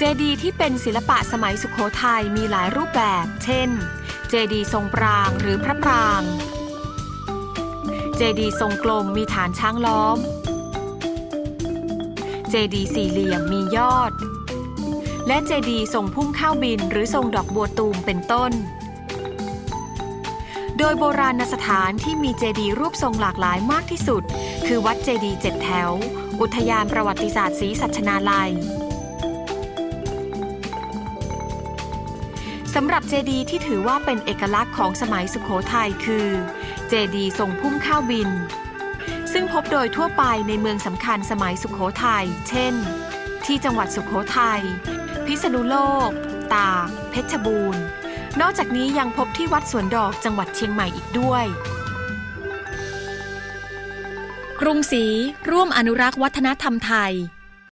เจดีย์ที่เป็นศิลปะสมัยสุขโขทัยมีหลายรูปแบบ เช่น เจดีย์ทรงปรางหรือพระปราง เจดีย์ทรงกลมมีฐานช้างล้อม เจดีย์สี่เหลี่ยมมียอด และเจดีย์ทรงพุ่มข้าวบินหรือทรงดอกบัวตูมเป็นต้น โดยโบราณสถานที่มีเจดีย์รูปทรงหลากหลายมากที่สุด คือวัดเจดีย์เจ็ดแถว อุทยานประวัติศาสตร์ศรีสัชนาลัย สำหรับเจดีย์ที่ถือว่าเป็นเอกลักษณ์ของสมัยสุขโขทัยคือ เจดีย์ทรงพุ่มข้าวบิน ซึ่งพบโดยทั่วไปในเมืองสำคัญสมัยสุขโขทัย เช่น ที่จังหวัดสุขโขทัย พิษณุโลก ตากเพชรบูรณ์ นอกจากนี้ยังพบที่วัดสวนดอกจังหวัดเชียงใหม่อีกด้วย กรุงศรีร่วมอนุรักษ์วัฒนธรรมไทย